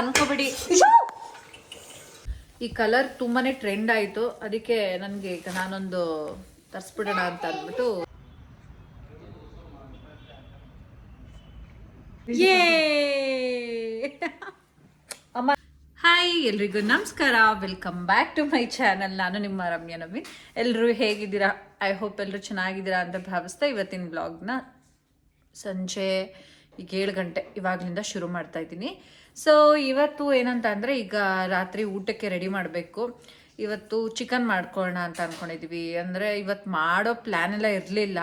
ಅನ್ಕೋಬಿಡಿ. ಈ ಕಲರ್ ತುಂಬಾನೇ ಟ್ರೆಂಡ್ ಆಯ್ತು. ಅದಕ್ಕೆ ನನಗೆ ಈಗ ನಾನೊಂದು ತರಿಸ್ಬಿಡೋಣ ಅಂತ ಅಂದ್ಬಿಟ್ಟು. ಯೇ ಅಮ್ಮ. ಹಾಯ್ ಎಲ್ರಿಗೂ ನಮಸ್ಕಾರ. Welcome back to my channel ನಾನು ನಿಮ್ಮ ರಮ್ಯ ನವೀನ್. ಎಲ್ಲರೂ ಹೇಗಿದ್ದೀರಾ? ಐ ಹೋಪ್ ಎಲ್ಲರೂ ಚೆನ್ನಾಗಿದ್ದೀರಾ ಅಂತ ಭಾವಿಸ್ತಾ ಇವತ್ತಿನ ಬ್ಲಾಗ್ನ ಸಂಜೆ ಈಗ ಏಳು ಗಂಟೆ. ಇವಾಗಲಿಂದ ಶುರು ಮಾಡ್ತಾ ಇದ್ದೀನಿ. ಸೊ ಇವತ್ತು ಏನಂತ ಅಂದರೆ ಈಗ ರಾತ್ರಿ ಊಟಕ್ಕೆ ರೆಡಿ ಮಾಡಬೇಕು. ಇವತ್ತು ಚಿಕನ್ ಮಾಡ್ಕೊಳ್ಳೋಣ ಅಂತ ಅಂದ್ಕೊಂಡಿದ್ವಿ ಅಂದರೆ ಇವತ್ತು ಮಾಡೋ ಪ್ಲ್ಯಾನ್ ಎಲ್ಲ ಇರಲಿಲ್ಲ.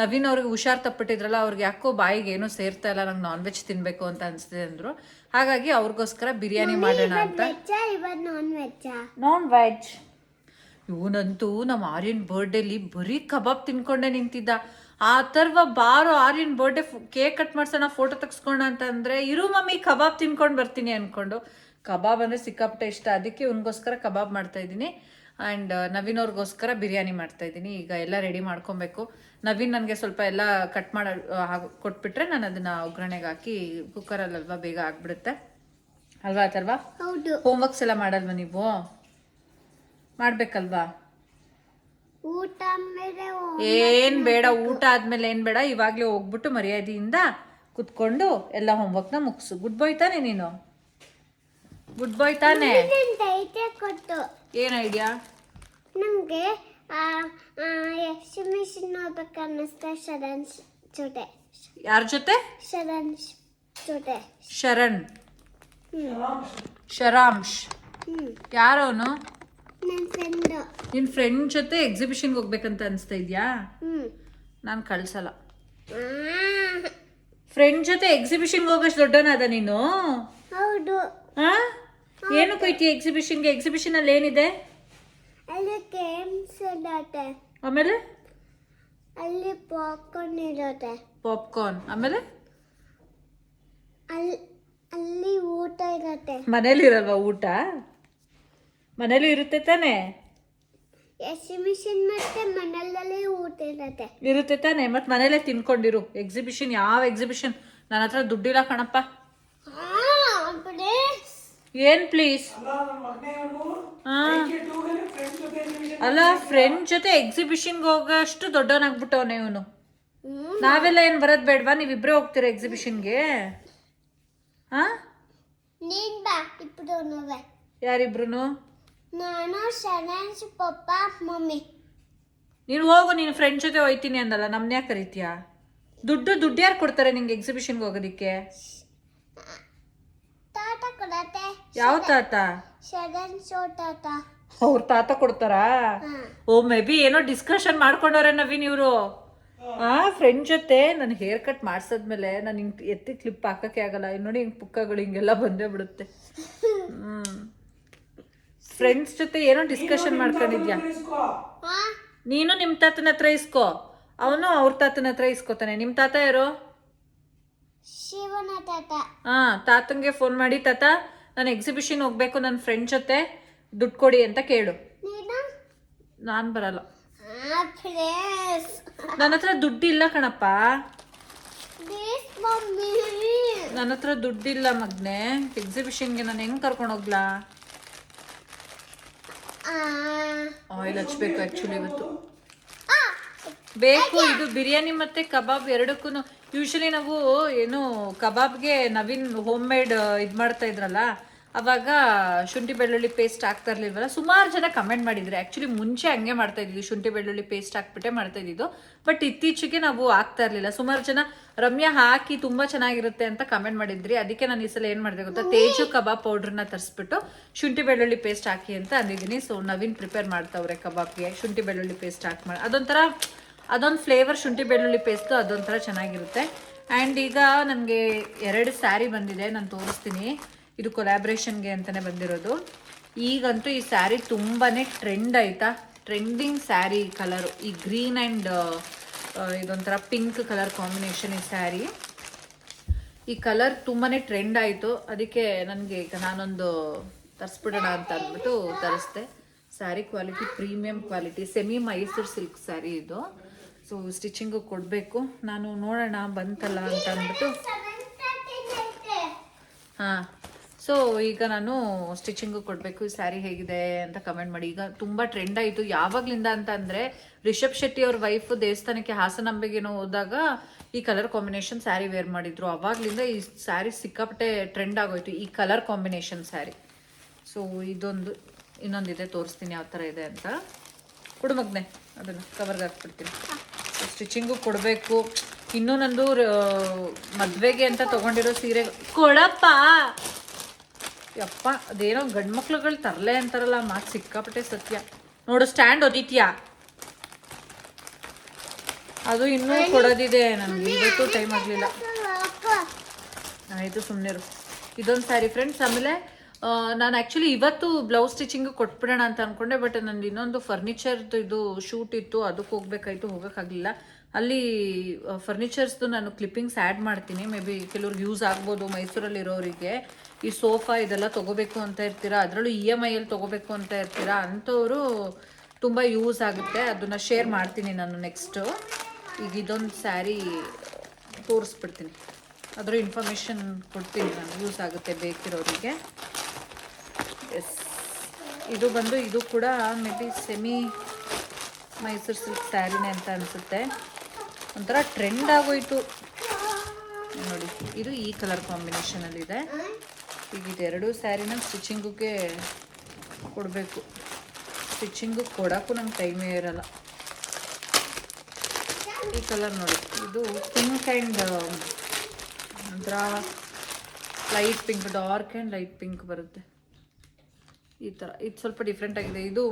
ನವೀನ್ ಅವ್ರಿಗೆ ಹುಷಾರ್ ತಪ್ಪಿಟ್ಟಿದ್ರಲ್ಲ ಅವ್ರಿಗೆ ಯಾಕೋ ಬಾಯಿಗೆ ಏನೂ ಸೇರ್ತಾ ಇಲ್ಲ ನಂಗೆ ನಾನ್ ವೆಜ್ ತಿನ್ನಬೇಕು ಅಂತ ಅನಿಸ್ತಿದೆ ಅಂದರು. ಹಾಗಾಗಿ ಅವ್ರಿಗೋಸ್ಕರ ಬಿರಿಯಾನಿ ಮಾಡೋಣ ಅಂತ. ನಾನ್ ವೆಜ್ ಇವನಂತೂ ನಮ್ಮ ಆರ್ಯನ್ ಬರ್ಡೇಲಿ ಬರೀ ಕಬಾಬ್ ತಿನ್ಕೊಂಡೆ ನಿಂತಿದ್ದ. ಆ ಥರ್ವ ಬಾರೋ ಆರ್ಯನ್ ಬರ್ಡೇ ಕೇಕ್ ಕಟ್ ಮಾಡ್ಸೋಣ ಫೋಟೋ ತೆಗ್ಸ್ಕೋಣ ಅಂತ ಅಂದ್ರೆ ಇರು ಮಮ್ಮಿ ಕಬಾಬ್ ತಿನ್ಕೊಂಡು ಬರ್ತೀನಿ ಅನ್ಕೊಂಡು. ಕಬಾಬ್ ಅಂದ್ರೆ ಸಿಕ್ಕಾಪಟ್ಟೆ ಇಷ್ಟ. ಅದಕ್ಕೆ ಇವನಿಗೋಸ್ಕರ ಕಬಾಬ್ ಮಾಡ್ತಾ ಇದ್ದೀನಿ. ಆ್ಯಂಡ್ ನವೀನ್ ಅವ್ರಿಗೋಸ್ಕರ ಬಿರಿಯಾನಿ ಮಾಡ್ತಾ ಇದ್ದೀನಿ. ಈಗ ಎಲ್ಲ ರೆಡಿ ಮಾಡ್ಕೊಬೇಕು. ನವೀನ್ ನನಗೆ ಸ್ವಲ್ಪ ಎಲ್ಲ ಕಟ್ ಮಾಡ ಕೊಟ್ಬಿಟ್ರೆ ನಾನು ಅದನ್ನ ಒಗ್ಗರಣೆಗೆ ಹಾಕಿ ಕುಕ್ಕರಲ್ಲಲ್ವಾ ಬೇಗ ಆಗ್ಬಿಡುತ್ತೆ. ಅಲ್ವಾ ಅಥರ್ವಾ? ಹೌದು. ಹೋಮ್ವರ್ಕ್ಸ್ ಎಲ್ಲ ಮಾಡಲ್ವಾ ನೀವು? ಮಾಡ್ಬೇಕಲ್ವಾ? ಊಟ ಮೇಲೆ ಏನ್ ಬೇಡ ಊಟ ಆದ್ಮೇಲೆ ಏನ್ ಬೇಡ ಇವಾಗ್ಲೇ ಹೋಗ್ಬಿಟ್ಟು ಮರ್ಯಾದೆಯಿಂದ ಕುತ್ಕೊಂಡು ಎಲ್ಲ ಹೋಮ್ವರ್ಕ್ನ ಮುಗಿಸು. ಗುಡ್ ಬಾಯ್ ತಾನೆ ನೀನು? ಗುಡ್ ಬಾಯ್ ತಾನೆ? ಕೊಟ್ಟು? ಏನ್ ಐಡಿಯಾ? ನಮ್ಗೆ ಎಕ್ಸಿಬಿಷನ್ ಅನ್ನಿಸ್ತಾ ಶರಣ್ ಜೊತೆ. ಯಾರ ಜೊತೆ? ಶರಣ್ ಜೊತೆ. ಶರಣ್. ಶರಾಂಶ್ ಯಾರವನು? ನನ್ನ ಫ್ರೆಂಡ್ ನಿನ್ ಫ್ರೆಂಡ್ ಜೊತೆ ಎಕ್ಸಿಬಿಷನ್ಗೆ ಹೋಗ್ಬೇಕಂತ ಅನ್ಸ್ತಾ ಇದ್ಯಾ? ನಾನು ಕಳ್ಸಲ್ಲ. ಫ್ರೆಂಡ್ ಜೊತೆ ಎಕ್ಸಿಬಿಷನ್ಗೆ ಹೋಗೋಷ್ಟು ದೊಡ್ಡನಾದ ನೀನು? ಹೌದು. ಹಾ ಏನು ಕೊಯ್ತಿ ಎಕ್ಸಿಬಿಷನ್ಗೆ ಎಕ್ಸಿಬಿಷನ್ ಅಲ್ಲಿ ಏನಿದೆ? ಅಲ್ಲಿ ಗೇಮ್ಸ್ ಇರುತ್ತೆ. ಆಮೇಲೆ? ಅಲ್ಲಿ ಪಾಪ್ಕಾರ್ನ್ ಇರುತ್ತೆ. ಪಾಪ್ಕಾರ್ನ್ ಆಮೇಲೆ? ಅಲ್ಲಿ ಅಲ್ಲಿ ಊಟ ಇರುತ್ತೆ. ಮನೇಲಿ ಇರಲ್ವಾ ಊಟ? ಮನೇಲಿ ಇರುತ್ತೆ ತಾನೆ? ಎಕ್ಸಿಬಿಷನ್ ಮತ್ತೆ ಮನೆಯಲ್ಲೇ ಊಟ ಇರುತ್ತೆ. ಇರುತ್ತೆ ತಾನೆ ಮತ್ತೆ ಮನೇಲೆ ತಿನ್ಕೊಂಡಿರು. ಎಕ್ಸಿಬಿಷನ್ ಯಾವ ಎಕ್ಸಿಬಿಷನ್ ನನ್ನ ಹತ್ರ ದುಡ್ಡಿಲ್ಲ ಕಣಪ್ಪ. ಏನ್ ಪ್ಲೀಸ್ ಅಲ್ಲ ಫ್ರೆಂಡ್ ಜೊತೆ ಎಕ್ಸಿಬಿಷನ್ಗೆ ಹೋಗೋಷ್ಟು ದೊಡ್ಡವನಾಗ್ಬಿಟ್ಟವನೆ ಇವನು. ನಾವೆಲ್ಲ ಏನ್ ಬರೋದ್ ಬೇಡವಾ? ನೀವಿಬ್ರೇ ಹೋಗ್ತೀರಾ ಎಕ್ಸಿಬಿಷನ್ಗೆ ಹಾ ಯಾರಿಬ್ರು ನಾನು ಶರಣ್ ಪಪ್ಪ ಮಮ್ಮಿ. ನೀನು ಹೋಗು ನೀನು ಫ್ರೆಂಡ್ ಜೊತೆ ಹೋಯ್ತೀನಿ ಅಂದಲ್ಲ ನಮ್ನ ಯಾಕೆ ಕರಿತೀಯಾ? ದುಡ್ಡು ದುಡ್ಡು ಯಾರು ಕೊಡ್ತಾರೆ ನಿಂಗೆ ಎಕ್ಸಿಬಿಷನ್ಗೆ ಹೋಗೋದಿಕ್ಕೆ? ತಾತ ಕೊಡತ್ತೆ. ಯಾವ ತಾತ? ಶರಣ್ ಶೋ ತಾತ. ಅವ್ರ ತಾತ ಕೊಡ್ತಾರಾ? ಓ ಮೇ ಬಿ ಏನೋ ಡಿಸ್ಕಷನ್ ಮಾಡ್ಕೊಂಡವ್ರೆ ನವೀನ್ ಇವರು. ಆ ಫ್ರೆಂಡ್ ಜೊತೆ ನಾನು ಹೇರ್ ಕಟ್ ಮಾಡ್ಸದ್ಮೇಲೆ ನಾನು ಹಿಂಗೆ ಎತ್ತಿ ಕ್ಲಿಪ್ ಹಾಕಕ್ಕೆ ಆಗಲ್ಲ. ನೋಡಿ ಹಿಂಗ್ ಪುಕ್ಕಗಳು ಹಿಂಗೆಲ್ಲ ಬಂದೇ ಬಿಡುತ್ತೆ. ಹ್ಮ್. ಫ್ರೆಂಡ್ಸ್ ಜೊತೆ ಏನೋ ಡಿಸ್ಕಷನ್ ಮಾಡ್ಕೊಂಡಿದ್ಯಾ? ಹಾ? ನೀನು ನಿಮ್ ತಾತನ ಹತ್ರ ಇಸ್ಕೋ. ಅವನು ಅವ್ರ ತಾತನ ಹತ್ರ ಇಸ್ಕೋತಾನೆ. ನಿಮ್ ತಾತ ಯಾರು? ಶಿವನ ತಾತ. ಹಾ ತಾತಂಗೆ ಫೋನ್ ಮಾಡಿ ತಾತ ನಾನು ಎಕ್ಸಿಬಿಷನ್ ಹೋಗ್ಬೇಕು ನನ್ನ ಫ್ರೆಂಡ್ ಜೊತೆ. ದುಡ್ಡು ಕೊಡಿ ಅಂತ ಕೇಳು. ನೀನು? ನಾನು ಬರಲ್ಲ. ನನ್ನ ಹತ್ರ ದುಡ್ಡಿಲ್ಲ ಕಣಪ್ಪ. ನನ್ನ ಹತ್ರ ದುಡ್ಡಿಲ್ಲ ಮಗ್ನೆ. ಎಕ್ಸಿಬಿಷನ್ಗೆ ನಾನು ಹೆಂಗ್ ಕರ್ಕೊಂಡು ಹೋಗ್ಲಾ? ಆಯಿಲ್ ಹಚ್ಬೇಕು ಆ್ಯಕ್ಚುಲಿ ಇವತ್ತು. ಬೇಕು ಇದು ಬಿರಿಯಾನಿ ಮತ್ತೆ ಕಬಾಬ್ ಎರಡಕ್ಕೂ ಯೂಶಲಿ ನಾವು ಏನು ಕಬಾಬ್ಗೆ ನವೀನ್ ಹೋಮ್ ಮೇಡ್ ಇದು ಮಾಡ್ತಾ ಇದ್ರಲ್ಲ ಅವಾಗ ಶುಂಠಿ ಬೆಳ್ಳುಳ್ಳಿ ಪೇಸ್ಟ್ ಹಾಕ್ತಾ ಇರ್ಲಿಲ್ವಲ್ಲ, ಸುಮಾರು ಜನ ಕಮೆಂಟ್ ಮಾಡಿದ್ರು. ಆ್ಯಕ್ಚುಲಿ ಮುಂಚೆ ಹಂಗೆ ಮಾಡ್ತಾ ಇದ್ವಿ ಶುಂಠಿ ಬೆಳ್ಳುಳ್ಳಿ ಪೇಸ್ಟ್ ಹಾಕ್ಬಿಟ್ಟೆ ಮಾಡ್ತಾ ಇದ್ದಿದ್ದು. ಬಟ್ ಇತ್ತೀಚೆಗೆ ನಾವು ಹಾಕ್ತಾ ಇರಲಿಲ್ಲ. ಸುಮಾರು ಜನ ರಮ್ಯಾ ಹಾಕಿ ತುಂಬಾ ಚೆನ್ನಾಗಿರುತ್ತೆ ಅಂತ ಕಮೆಂಟ್ ಮಾಡಿದ್ರಿ. ಅದಕ್ಕೆ ನಾನು ಈ ಸಲ ಏನು ಮಾಡಿದೆ ಗೊತ್ತಾ? ತೇಜು ಕಬಾಬ್ ಪೌಡ್ರನ್ನ ತರಿಸ್ಬಿಟ್ಟು ಶುಂಠಿ ಬೆಳ್ಳುಳ್ಳಿ ಪೇಸ್ಟ್ ಹಾಕಿ ಅಂತ ಅಂದಿದ್ದೀನಿ. ಸೊ ನವೀನ್ ಪ್ರಿಪೇರ್ ಮಾಡ್ತಾವ್ರೆ ಕಬಾಬ್ಗೆ. ಶುಂಠಿ ಬೆಳ್ಳುಳ್ಳಿ ಪೇಸ್ಟ್ ಹಾಕಿ ಮಾಡಿ ಅದೊಂಥರ, ಅದೊಂದು ಫ್ಲೇವರ್ ಶುಂಠಿ ಬೆಳ್ಳುಳ್ಳಿ ಪೇಸ್ಟು ಅದೊಂಥರ ಚೆನ್ನಾಗಿರುತ್ತೆ. ಆ್ಯಂಡ್ ಈಗ ನನಗೆ ಎರಡು ಸ್ಯಾರಿ ಬಂದಿದೆ. ನಾನು ತೋರಿಸ್ತೀನಿ. ಇದು ಕೊಲ್ಯಾಬ್ರೇಷನ್ಗೆ ಅಂತಲೇ ಬಂದಿರೋದು. ಈಗಂತೂ ಈ ಸ್ಯಾರಿ ತುಂಬಾ ಟ್ರೆಂಡ್ ಆಯಿತಾ? ಟ್ರೆಂಡಿಂಗ್ ಸ್ಯಾರಿ ಕಲರು ಈ ಗ್ರೀನ್ ಆ್ಯಂಡ್ ಇದೊಂಥರ ಪಿಂಕ್ ಕಲರ್ ಕಾಂಬಿನೇಷನ್ ಈ ಸ್ಯಾರಿ ಈ ಕಲರ್ ತುಂಬಾ ಟ್ರೆಂಡ್ ಆಯಿತು. ಅದಕ್ಕೆ ನನಗೆ ಈಗ ನಾನೊಂದು ತರಿಸ್ಬಿಡೋಣ ಅಂತ ಅಂದ್ಬಿಟ್ಟು ತರಿಸ್ದೆ. Saree quality premium quality semi Mysore silk saree ಇದು. ಸೊ ಸ್ಟಿಚಿಂಗು ಕೊಡಬೇಕು. ನಾನು ನೋಡೋಣ ಬಂತಲ್ಲ ಅಂತ ಅಂದ್ಬಿಟ್ಟು. ಹಾಂ. ಸೊ ಈಗ ನಾನು ಸ್ಟಿಚಿಂಗು ಕೊಡಬೇಕು, ಈ ಸ್ಯಾರಿ ಹೇಗಿದೆ ಅಂತ ಕಮೆಂಟ್ ಮಾಡಿ. ಈಗ ತುಂಬ ಟ್ರೆಂಡ್ ಆಯಿತು. ಯಾವಾಗ್ಲಿಂದ ಅಂತ ಅಂದರೆ, ರಿಷಬ್ ಶೆಟ್ಟಿ ಅವ್ರ ವೈಫ್ ದೇವಸ್ಥಾನಕ್ಕೆ ಹಾಸನಾಂಬೆಗೇನೋ ಹೋದಾಗ ಈ ಕಲರ್ ಕಾಂಬಿನೇಷನ್ ಸ್ಯಾರಿ ವೇರ್ ಮಾಡಿದ್ರು. ಅವಾಗ್ಲಿಂದ ಈ ಸ್ಯಾರಿ ಸಿಕ್ಕಾಪಟ್ಟೆ ಟ್ರೆಂಡ್ ಆಗೋಯ್ತು, ಈ ಕಲರ್ ಕಾಂಬಿನೇಷನ್ ಸ್ಯಾರಿ ಸೊ ಇದೊಂದು, ಇನ್ನೊಂದಿದೆ, ತೋರಿಸ್ತೀನಿ ಯಾವ ಥರ ಇದೆ ಅಂತ. ಕುಡುಮಗ್ನೆ ಅದನ್ನು ಕವರ್ಗೆ ಹಾಕ್ಬಿಡ್ತೀನಿ. ಸ್ಟಿಚಿಂಗು ಕೊಡಬೇಕು. ಇನ್ನೂ ನಂದು ಮದುವೆಗೆ ಅಂತ ತಗೊಂಡಿರೋ ಸೀರೆ ಕೊಡಪ್ಪ! ಯಪ್ಪ ಅದೇನೋ ಗಂಡು ಮಕ್ಳುಗಳು ತರಲೆ ಅಂತಾರಲ್ಲ ಮಾತು ಸಿಕ್ಕಾಪಟ್ಟೆ ಸತ್ಯ. ನೋಡು ಸ್ಟ್ಯಾಂಡ್ ಓದಿತ್ಯಾ ಅದು ಇನ್ನೂ ಕೊಡೋದಿದೆ ನನಗೆ ಇವತ್ತು ಟೈಮ್ ಆಗಲಿಲ್ಲ. ಆಯಿತು ಸುಮ್ಮನೆ ಇದೊಂದು ಸ್ಯಾರಿ ಫ್ರೆಂಡ್ಸ್ ಆಮೇಲೆ ನಾನು ಆ್ಯಕ್ಚುಲಿ ಇವತ್ತು ಬ್ಲೌಸ್ ಸ್ಟಿಚಿಂಗ್ ಕೊಟ್ಬಿಡೋಣ ಅಂತ ಅನ್ಕೊಂಡೆ ಬಟ್ ನಂದು ಇನ್ನೊಂದು ಫರ್ನಿಚರ್ದು ಇದು ಶೂಟ್ ಇತ್ತು ಅದಕ್ಕೆ ಹೋಗ್ಬೇಕಾಯ್ತು ಹೋಗೋಕ್ಕಾಗಲಿಲ್ಲ. ಅಲ್ಲಿ ಫರ್ನಿಚರ್ಸ್ದು ನಾನು ಕ್ಲಿಪ್ಪಿಂಗ್ಸ್ ಆ್ಯಡ್ ಮಾಡ್ತೀನಿ. ಮೇ ಬಿ ಕೆಲವ್ರಿಗೆ ಯೂಸ್ ಆಗ್ಬೋದು ಮೈಸೂರಲ್ಲಿ ಇರೋರಿಗೆ ಈ ಸೋಫಾ ಇದೆಲ್ಲ ತೊಗೋಬೇಕು ಅಂತ ಇರ್ತೀರಾ? ಅದರಲ್ಲೂ ಇ ಎಂ ಐಯಲ್ಲಿ ತೊಗೋಬೇಕು ಅಂತ ಇರ್ತೀರಾ? ಅಂಥವರು ತುಂಬ ಯೂಸ್ ಆಗುತ್ತೆ. ಅದನ್ನು ಶೇರ್ ಮಾಡ್ತೀನಿ ನಾನು ನೆಕ್ಸ್ಟು ಈಗ ಇದೊಂದು ಸ್ಯಾರಿ ತೋರಿಸ್ಬಿಡ್ತೀನಿ. ಅದರ ಇನ್ಫಾರ್ಮೇಷನ್ ಕೊಡ್ತೀನಿ ನಾನು. ಯೂಸ್ ಆಗುತ್ತೆ ಬೇಕಿರೋರಿಗೆ. ಎಸ್ ಇದು ಬಂದು ಇದು ಕೂಡ maybe semi Mysuru silk ಸ್ಯಾರಿನೇ ಅಂತ ಅನಿಸುತ್ತೆ. ಒಂಥರ ಟ್ರೆಂಡ್ ಆಗೋಯಿತು. ನೋಡಿ, ಇದು ಈ ಕಲರ್ ಕಾಂಬಿನೇಷನಲ್ಲಿದೆ ಈಗ ಇದೆರಡು ಸ್ಯಾರಿನ ಸ್ಟಿಚಿಂಗಿಗೆ ಕೊಡಬೇಕು. ಸ್ಟಿಚಿಂಗು ಕೊಡೋಕ್ಕೂ ನಂಗೆ ಟೈಮೇ ಇರಲ್ಲ. ಈ ಕಲರ್ ನೋಡಿ, ಇದು ಪಿಂಕ್ ಆ್ಯಂಡ್, ಒಂಥರ light pink, dark and light pink ಬರುತ್ತೆ. ಈ ಥರ, ಇದು ಸ್ವಲ್ಪ ಡಿಫ್ರೆಂಟ್ ಆಗಿದೆ. ಇದು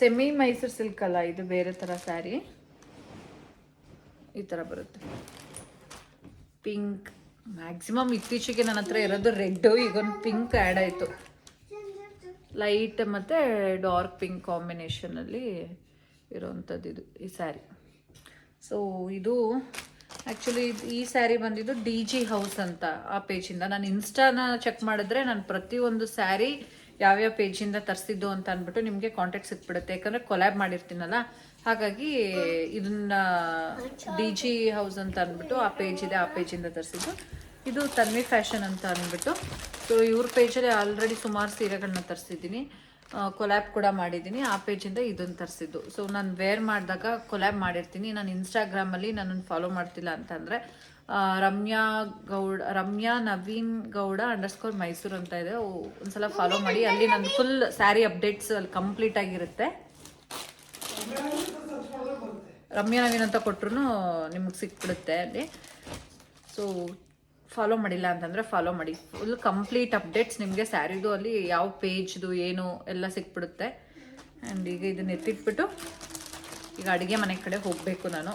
ಸೆಮಿ ಮೈಸೂರು ಸಿಲ್ಕ್ ಅಲ್ಲ, ಇದು ಬೇರೆ ಥರ ಸ್ಯಾರಿ. ಈ ಥರ ಬರುತ್ತೆ. ಪಿಂಕ್ ಮ್ಯಾಕ್ಸಿಮಮ್ ಇತ್ತೀಚೆಗೆ ನನ್ನ ಹತ್ರ ಇರೋದು ರೆಡ್ಡು ಈಗೊಂದು ಪಿಂಕ್ ಆ್ಯಡ್ ಆಯಿತು. ಲೈಟ್ ಮತ್ತು ಡಾರ್ಕ್ ಪಿಂಕ್ ಕಾಂಬಿನೇಷನಲ್ಲಿ ಇರೋವಂಥದ್ದು ಇದು, ಈ ಸ್ಯಾರಿ ಸೊ ಇದು ಆ್ಯಕ್ಚುಲಿ ಈ ಸ್ಯಾರಿ ಬಂದಿದ್ದು ಡಿ ಜಿ ಹೌಸ್ ಅಂತ ಆ ಪೇಜಿಂದ ನಾನು ಇನ್ಸ್ಟಾನ ಚೆಕ್ ಮಾಡಿದ್ರೆ ನಾನು ಪ್ರತಿಯೊಂದು ಸ್ಯಾರಿ ಯಾವ್ಯಾವ ಪೇಜಿಂದ ತರಿಸಿದ್ದು ಅಂತ ಅಂದ್ಬಿಟ್ಟು ನಿಮಗೆ ಕಾಂಟ್ಯಾಕ್ಟ್ ಸಿಕ್ಬಿಡುತ್ತೆ. ಯಾಕಂದರೆ ಕೊಲ್ಯಾಬ್ ಮಾಡಿರ್ತೀನಲ್ಲ ಹಾಗಾಗಿ ಇದನ್ನ ಡಿ ಜಿ ಹೌಸ್ ಅಂತ ಅಂದ್ಬಿಟ್ಟು ಆ ಪೇಜ್ ಇದೆ, ಆ ಪೇಜಿಂದ ತರಿಸಿದ್ದು. ಇದು ತನ್ವಿ ಫ್ಯಾಷನ್ ಅಂತ ಅಂದ್ಬಿಟ್ಟು. ಸೊ ಇವ್ರ ಪೇಜಲ್ಲಿ ಆಲ್ರೆಡಿ ಸುಮಾರು ಸೀರೆಗಳನ್ನ ತರಿಸಿದ್ದೀನಿ. ಕೊಲ್ಯಾಬ್ ಕೂಡ ಮಾಡಿದ್ದೀನಿ. ಆ ಪೇಜಿಂದ ಇದನ್ನು ತರಿಸಿದ್ದು. ಸೊ ನಾನು ವೇರ್ ಮಾಡಿದಾಗ ಕೊಲ್ಯಾಬ್ ಮಾಡಿರ್ತೀನಿ. ನಾನು ಇನ್ಸ್ಟಾಗ್ರಾಮಲ್ಲಿ ನನ್ನನ್ನು ಫಾಲೋ ಮಾಡ್ತಿಲ್ಲ ಅಂತಂದರೆ ರಮ್ಯಾ ಗೌಡ, ರಮ್ಯಾ ನವೀನ್ ಗೌಡ ಅಂಡರ್ಸ್ಕೋರ್ ಮೈಸೂರು ಅಂತ ಇದೆ. ಒಂದ್ಸಲ ಫಾಲೋ ಮಾಡಿ. ಅಲ್ಲಿ ನನ್ನ ಫುಲ್ ಸ್ಯಾರಿ ಅಪ್ಡೇಟ್ಸ್ ಅಲ್ಲಿ ಕಂಪ್ಲೀಟ್ ಆಗಿರುತ್ತೆ. ರಮ್ಯಾ ನವೀನ್ ಅಂತ ಕೊಟ್ರು ನಿಮಗೆ ಸಿಕ್ಬಿಡುತ್ತೆ ಅಲ್ಲಿ. ಸೊ ಫಾಲೋ ಮಾಡಿಲ್ಲ ಅಂತಂದರೆ ಫಾಲೋ ಮಾಡಿ. ಫುಲ್ ಕಂಪ್ಲೀಟ್ ಅಪ್ಡೇಟ್ಸ್ ನಿಮಗೆ ಸ್ಯಾರಿದು ಅಲ್ಲಿ ಯಾವ ಪೇಜ್ದು ಏನು ಎಲ್ಲ ಸಿಕ್ಬಿಡುತ್ತೆ. ಆ್ಯಂಡ್ ಈಗ ಇದನ್ನ ಎತ್ತಿಟ್ಬಿಟ್ಟು ಈಗ ಅಡುಗೆ ಮನೆ ಕಡೆ ಹೋಗಬೇಕು ನಾನು.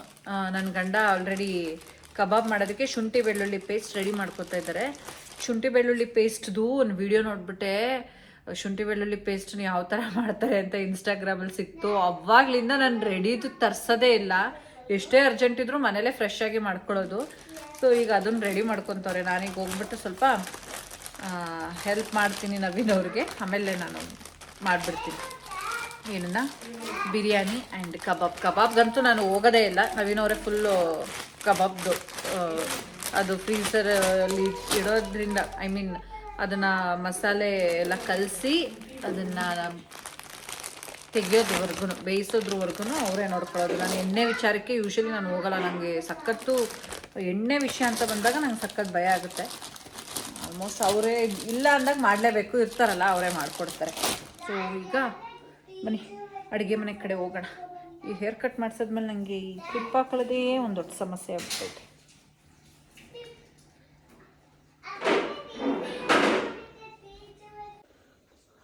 ನನ್ನ ಗಂಡ ಆಲ್ರೆಡಿ ಕಬಾಬ್ ಮಾಡೋದಕ್ಕೆ ಶುಂಠಿ ಬೆಳ್ಳುಳ್ಳಿ ಪೇಸ್ಟ್ ರೆಡಿ ಮಾಡ್ಕೋತಾ ಇದ್ದಾರೆ ಶುಂಠಿ ಬೆಳ್ಳುಳ್ಳಿ ಪೇಸ್ಟ್ದು ಒಂದು ವಿಡಿಯೋ ನೋಡಿಬಿಟ್ಟೆ. ಶುಂಠಿ ಬೆಳ್ಳುಳ್ಳಿ ಪೇಸ್ಟ್ನ ಯಾವ ಥರ ಮಾಡ್ತಾರೆ ಅಂತ ಇನ್ಸ್ಟಾಗ್ರಾಮಲ್ಲಿ ಸಿಕ್ತು. ಅವಾಗ್ಲಿಂದ ನಾನು ರೆಡಿದು ತರ್ಸೋದೇ ಇಲ್ಲ. ಎಷ್ಟೇ ಅರ್ಜೆಂಟ್ ಇದ್ದರೂ ಮನೇಲೇ ಫ್ರೆಶ್ ಆಗಿ ಮಾಡ್ಕೊಳ್ಳೋದು. ಸೊ ಈಗ ಅದನ್ನು ರೆಡಿ ಮಾಡ್ಕೊತವ್ರೆ. ನಾನೀಗ ಹೋಗ್ಬಿಟ್ಟು ಸ್ವಲ್ಪ ಹೆಲ್ಪ್ ಮಾಡ್ತೀನಿ ನವೀನ್ ಅವ್ರಿಗೆ. ಆಮೇಲೆ ನಾನು ಮಾಡಿಬಿಡ್ತೀನಿ. ಏನನ್ನ? ಬಿರಿಯಾನಿ ಆ್ಯಂಡ್ ಕಬಾಬ್. ಕಬಾಬ್ಗಂತೂ ನಾನು ಹೋಗೋದೇ ಇಲ್ಲ. ನವೀನ್ ಅವರೇ ಫುಲ್ಲು ಕಬಾಬ್ದು ಅದು ಫ್ರೀಸರಲ್ಲಿ ಇಡೋದ್ರಿಂದ ಐ ಮೀನ್ ಅದನ್ನು ಮಸಾಲೆ ಎಲ್ಲ ಕಲಸಿ ಅದನ್ನು ತೆಗಿಯೋದ್ರವರೆಗೂ ಬೇಯಿಸೋದ್ರವರೆಗೂ ಅವರೇ ನೋಡ್ಕೊಳ್ಳೋದು ನಾನು ಎಣ್ಣೆ ವಿಚಾರಕ್ಕೆ ಯೂಶಲಿ ನಾನು ಹೋಗಲ್ಲ. ನನಗೆ ಸಖತ್ತು ಎಣ್ಣೆ ವಿಷಯ ಅಂತ ಬಂದಾಗ ನಂಗೆ ಸಖತ್ ಭಯ ಆಗುತ್ತೆ. ಆಲ್ಮೋಸ್ಟ್ ಅವರೇ ಇಲ್ಲ ಅಂದಾಗ ಮಾಡಲೇಬೇಕು. ಇರ್ತಾರಲ್ಲ, ಅವರೇ ಮಾಡಿಕೊಡ್ತಾರೆ. ಸೊ ಈಗ ಬನ್ನಿ, ಅಡುಗೆ ಮನೆ ಕಡೆ ಹೋಗೋಣ. ಈ ಹೇರ್ ಕಟ್ ಮಾಡಿಸಿದ್ಮೇಲೆ ನನಗೆ ಈ ಕ್ಲಿಪ್ ಹಾಕೊಳ್ಳೋದೇ ಒಂದು ದೊಡ್ಡ ಸಮಸ್ಯೆ ಆಗ್ಬಿಟ್ಟೈತೆ.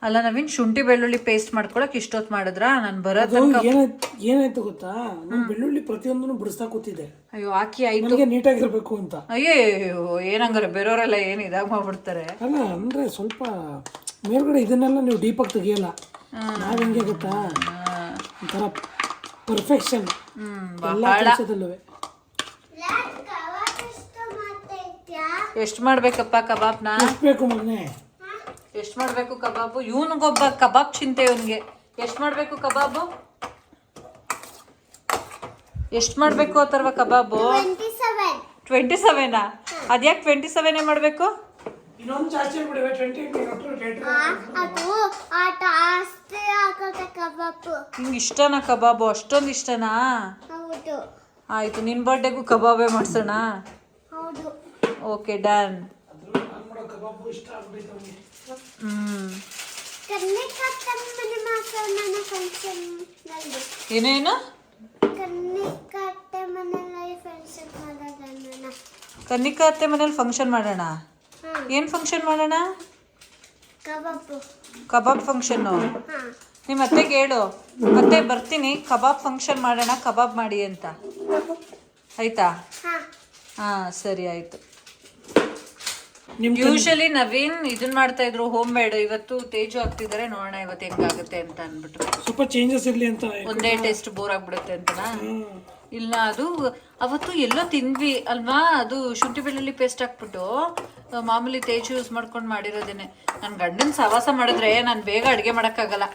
ಅಲ್ಲ ನವೀನ್ ಶುಂಠಿ ಬೆಳ್ಳುಳ್ಳಿ ಪೇಸ್ಟ್ ಮಾಡ್ಕೊಳಕ್ ಇಷ್ಟೊತ್ತು ಮಾಡಿದ್ರ? ನಾನು ಬರೋದು ಏನಾಯ್ತು ಏನಾಯ್ತು ಗೊತ್ತಾ? ನಾನು ಬೆಳ್ಳುಳ್ಳಿ ಪ್ರತಿಯೊಂದನ್ನು ಬಿಡಿಸ್ತಾ ಕೂತಿದ್ದೆ. ಅಯ್ಯೋ ಹಾಕಿ ಆಯ್ತು ನನಗೆ ನೀಟಾಗಿರ್ಬೇಕು ಅಂತ. ಅಯ್ಯೋ ಏನಂಗಾರೆ ಬೇರೆಯವರೆಲ್ಲ ಏನು ಇದಾಗ ಮಾಡ್ಬಿಡ್ತಾರೆ? ಅಲ್ಲ ಅಂದ್ರೆ ಸ್ವಲ್ಪ ಮೇಲ್ಗಡೆ ಇದನ್ನೆಲ್ಲ ನೀವು ಡೀಪಾಗಿ ತೆಗಿಯಲ್ಲ. ನಾವ್ ಹೆಂಗೆ ಗೊತ್ತಾ? ಒಂಥರ ಪರ್ಫೆಕ್ಷನ್ ಎಲ್ಲ ಕೆಲಸದಲ್ಲೂ ಎಷ್ಟು ಮಾಡ್ಬೇಕಪ್ಪ ಕಬಾಬ್ನ? ಎಷ್ಟು ಬೇಕು ಮಗನೇ? ಎಷ್ಟು ಮಾಡಬೇಕು ಕಬಾಬು? ಇವನಿಗೊಬ್ಬ ಕಬಾಬ್ ಚಿಂತೆ ಇವನಿಗೆ. ಎಷ್ಟು ಮಾಡಬೇಕು ಕಬಾಬು? ಎಷ್ಟು ಮಾಡಬೇಕು ಅಥರ್ವ ಕಬಾಬು? ಟ್ವೆಂಟಿ ಸೆವೆನ್ ಅದ್ಯಾಕೆ ಟ್ವೆಂಟಿ ಸೆವೆನೇ ಮಾಡಬೇಕು ನಿಂಗೆ ಇಷ್ಟನಾ ಕಬಾಬು? ಅಷ್ಟೊಂದು ಇಷ್ಟನಾ? ಹೌದು. ಆಯ್ತು ನಿನ್ನ ಬರ್ಡೇಗೂ ಕಬಾಬೇ ಮಾಡ್ಸೋಣ. ಹೌದು. ಓಕೆ ಡನ್ ನಲ್ಲಿ ಏನೇನು? ಕನ್ನಿಕಾ ಅತ್ತೆ ಮನೇಲಿ ಫಂಕ್ಷನ್ ಮಾಡೋಣ. ಏನು ಫಂಕ್ಷನ್ ಮಾಡೋಣ? ಕಬಾಬು ಕಬಾಬ್ ಫಂಕ್ಷನ್ನು ನಿಮ್ಮ ಅತ್ತೆಗೆ ಹೇಳು. ಮತ್ತೆ ಬರ್ತೀನಿ. ಕಬಾಬ್ ಫಂಕ್ಷನ್ ಮಾಡೋಣ. ಕಬಾಬ್ ಮಾಡಿ ಅಂತ. ಆಯ್ತಾ? ಹಾ ಸರಿ ಆಯಿತು. ಯೂಶಲಿ ನವೀನ್ ಇದನ್ ಮಾಡ್ತಾ ಇದ್ರು ಹೋಮ್ ಮೇಡ್ ಇವತ್ತು ತೇಜು ಹಾಕ್ತಿದಾರೆ. ನೋಡೋಣ ಇವತ್ತು ಹೆಂಗಾಗುತ್ತೆ ಅಂತ ಅನ್ಬಿಟ್ಟು ಸ್ವಲ್ಪ ಚೇಂಜಸ್ ಇರ್ಲಿ ಅಂತ ಒಂದೇ ಟೇಸ್ಟ್ ಬೋರ್ ಆಗ್ಬಿಡುತ್ತೆ ಅಂತನಾ ಇಲ್ಲ ಅದು ಅವತ್ತು ಎಲ್ಲೋ ತಿಂದ್ವಿ. ಅಲ್ವಾ? ಅದು ಶುಂಠಿ ಬೆಳ್ಳುಳ್ಳಿ ಪೇಸ್ಟ್ ಹಾಕ್ಬಿಟ್ಟು ಮಾಮೂಲಿ ತೇಜು ಯೂಸ್ ಮಾಡ್ಕೊಂಡು ಮಾಡಿರೋದೇನೆ. ನನ್ನ ಗಂಡನ ಸವಾಸ ಮಾಡಿದ್ರೆ ನಾನು ಬೇಗ ಅಡುಗೆ ಮಾಡೋಕ್ಕಾಗಲ್ಲ.